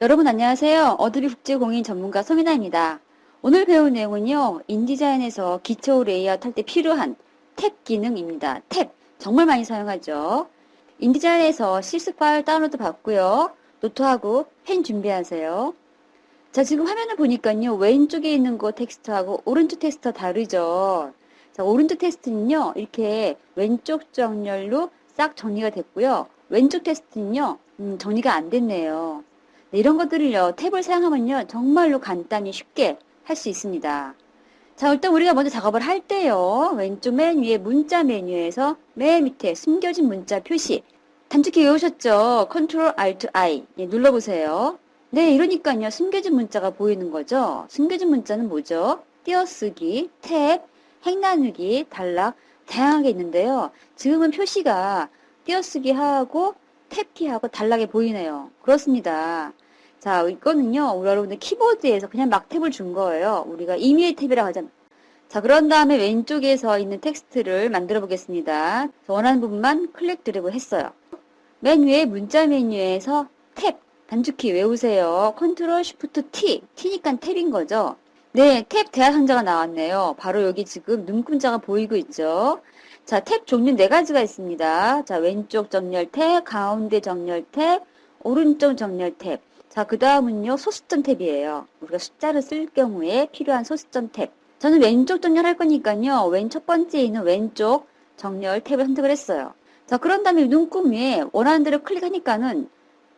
여러분 안녕하세요. 어드비 국제공인 전문가 송인아입니다. 오늘 배울 내용은요. 인디자인에서 기초 레이아웃 할 때 필요한 탭 기능입니다. 탭 정말 많이 사용하죠. 인디자인에서 실습 파일 다운로드 받고요. 노트하고 펜 준비하세요. 자 지금 화면을 보니까요. 왼쪽에 있는 거 텍스트하고 오른쪽 텍스트 다르죠. 자 오른쪽 텍스트는요. 이렇게 왼쪽 정렬로 싹 정리가 됐고요. 왼쪽 텍스트는요. 음, 정리가 안 됐네요. 네, 이런 것들을요, 탭을 사용하면요, 정말로 간단히 쉽게 할 수 있습니다. 자, 일단 우리가 먼저 작업을 할 때요, 왼쪽 맨 위에 문자 메뉴에서 맨 밑에 숨겨진 문자 표시, 단축키 외우셨죠? Ctrl Alt I 예, 눌러보세요. 네, 이러니까요, 숨겨진 문자가 보이는 거죠. 숨겨진 문자는 뭐죠? 띄어쓰기, 탭, 행 나누기, 단락, 다양하게 있는데요. 지금은 표시가 띄어쓰기 하고 탭키하고 단락에 보이네요. 그렇습니다. 자, 이거는요, 여러분들 키보드에서 그냥 막 탭을 준 거예요. 우리가 임의의 탭이라고 하잖아요. 자, 그런 다음에 왼쪽에서 있는 텍스트를 만들어 보겠습니다. 원하는 부분만 클릭 드래그 했어요. 맨 위에 문자 메뉴에서 탭, 단축키 외우세요. 컨트롤 쉬프트 T, T니까 탭인 거죠. 네, 탭 대화 상자가 나왔네요. 바로 여기 지금 눈금자가 보이고 있죠. 자, 탭 종류 네 가지가 있습니다. 자, 왼쪽 정렬 탭, 가운데 정렬 탭, 오른쪽 정렬 탭. 자, 그 다음은요, 소수점 탭이에요. 우리가 숫자를 쓸 경우에 필요한 소수점 탭. 저는 왼쪽 정렬 할 거니까요, 왼 첫 번째에 있는 왼쪽 정렬 탭을 선택을 했어요. 자, 그런 다음에 눈금 위에 원하는 대로 클릭하니까는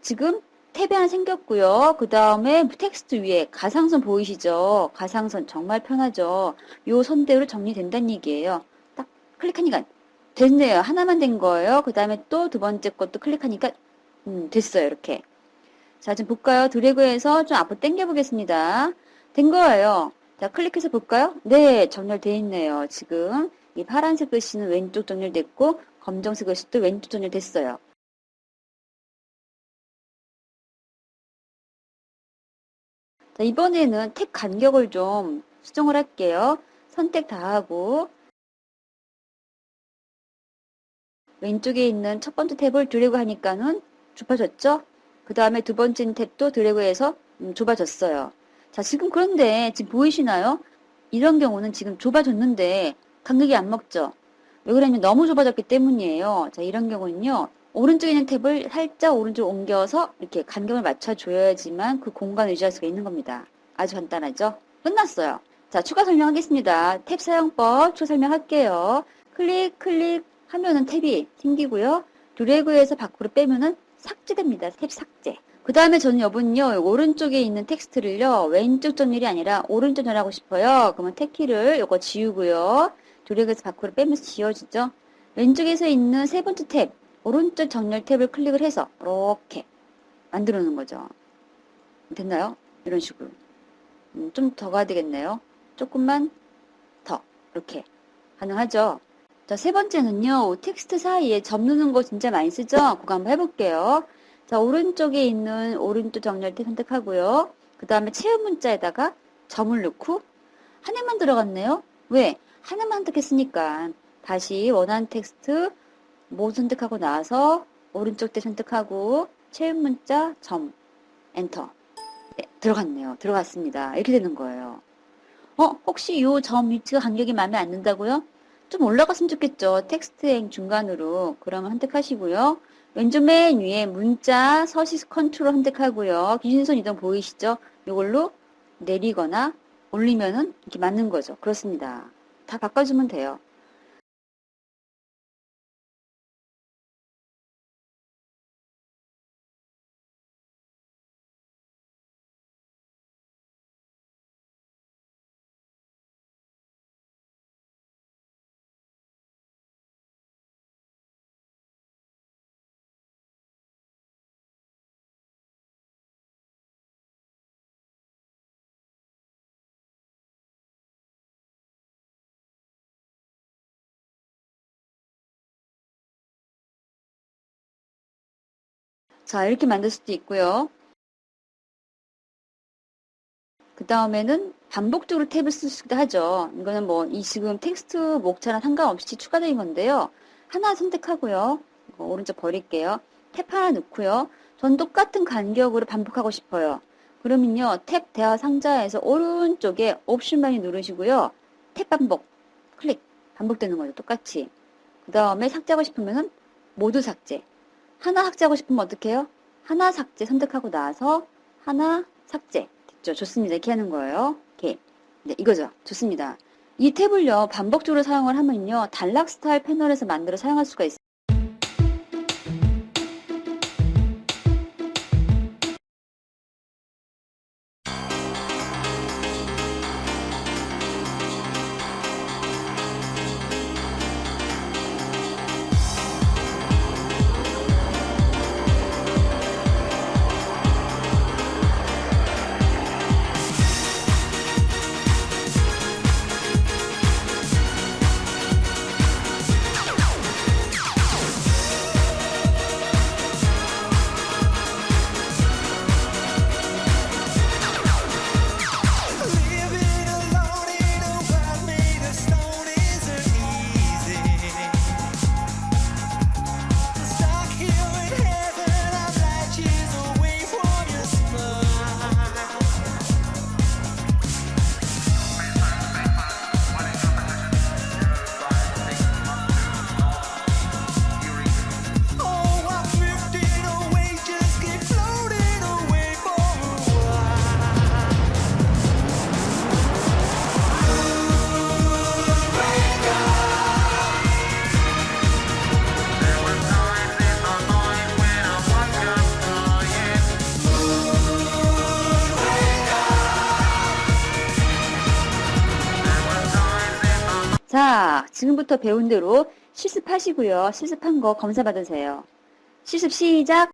지금 탭이 하나 생겼고요. 그 다음에 텍스트 위에 가상선 보이시죠? 가상선 정말 편하죠. 요 선대로 정리된다는 얘기예요. 딱 클릭하니까 됐네요. 하나만 된 거예요. 그 다음에 또 두 번째 것도 클릭하니까 음, 됐어요. 이렇게. 자, 지금 볼까요? 드래그해서 좀 앞으로 당겨 보겠습니다. 된 거예요. 자, 클릭해서 볼까요? 네, 정렬되어 있네요. 지금 이 파란색 글씨는 왼쪽 정렬됐고 검정색 글씨도 왼쪽 정렬됐어요. 자, 이번에는 탭 간격을 좀 수정을 할게요. 선택 다 하고 왼쪽에 있는 첫 번째 탭을 드래그 하니까는 좁아졌죠? 그 다음에 두 번째 탭도 드래그해서 음, 좁아졌어요. 자, 지금 그런데 지금 보이시나요? 이런 경우는 지금 좁아졌는데 간격이 안 먹죠? 왜 그러냐면 너무 좁아졌기 때문이에요. 자, 이런 경우는요. 오른쪽에 있는 탭을 살짝 오른쪽 옮겨서 이렇게 간격을 맞춰줘야지만 그 공간을 유지할 수가 있는 겁니다. 아주 간단하죠? 끝났어요. 자, 추가 설명하겠습니다. 탭 사용법 추가 설명할게요. 클릭, 클릭 하면은 탭이 생기고요. 드래그해서 밖으로 빼면은 삭제됩니다. 탭 삭제. 그 다음에 저는 여분요, 오른쪽에 있는 텍스트를요, 왼쪽 정렬이 아니라 오른쪽 정렬하고 싶어요. 그러면 탭키를 요거 지우고요. 드래그해서 밖으로 빼면서 지워지죠. 왼쪽에서 있는 세 번째 탭, 오른쪽 정렬 탭을 클릭을 해서 이렇게 만들어 놓는 거죠. 됐나요? 이런 식으로. 음, 좀 더 가야 되겠네요. 조금만 더 이렇게 가능하죠. 자, 세 번째는요. 텍스트 사이에 점 넣는 거 진짜 많이 쓰죠? 그거 한번 해볼게요. 자, 오른쪽에 있는 오른쪽 정렬 탭 선택하고요. 그 다음에 채운 문자에다가 점을 넣고 한 해만 들어갔네요. 왜? 하나만 선택했으니까 다시 원하는 텍스트 모 선택하고 나서 오른쪽 때 선택하고 채운 문자 점 엔터 네, 들어갔네요. 들어갔습니다. 이렇게 되는 거예요. 어 혹시 요점 위치가 간격이 마음에 안 든다고요? 좀 올라갔으면 좋겠죠. 텍스트행 중간으로 그러면 선택하시고요. 왼쪽 맨 위에 문자 서식 컨트롤 선택하고요. 기준선 이동 보이시죠? 이걸로 내리거나 올리면은 이렇게 맞는 거죠. 그렇습니다. 다 바꿔주면 돼요. 자, 이렇게 만들 수도 있고요. 그 다음에는 반복적으로 탭을 쓸 수도 하죠. 이거는 뭐, 이 지금 텍스트 목차랑 상관없이 추가된 건데요. 하나 선택하고요. 오른쪽 버릴게요. 탭 하나 넣고요. 전 똑같은 간격으로 반복하고 싶어요. 그러면요, 탭 대화 상자에서 오른쪽에 옵션 많이 누르시고요. 탭 반복, 클릭, 반복되는 거죠. 똑같이. 그 다음에 삭제하고 싶으면은 모두 삭제. 하나 삭제하고 싶으면 어떻게 해요? 하나 삭제 선택하고 나서 하나 삭제. 됐죠? 좋습니다. 이렇게 하는 거예요. 이렇게. 네, 이거죠. 좋습니다. 이 탭을요, 반복적으로 사용을 하면요, 단락 스타일 패널에서 만들어 사용할 수가 있어요. 자, 지금부터 배운 대로 실습하시고요. 실습한 거 검사 받으세요. 실습 시작!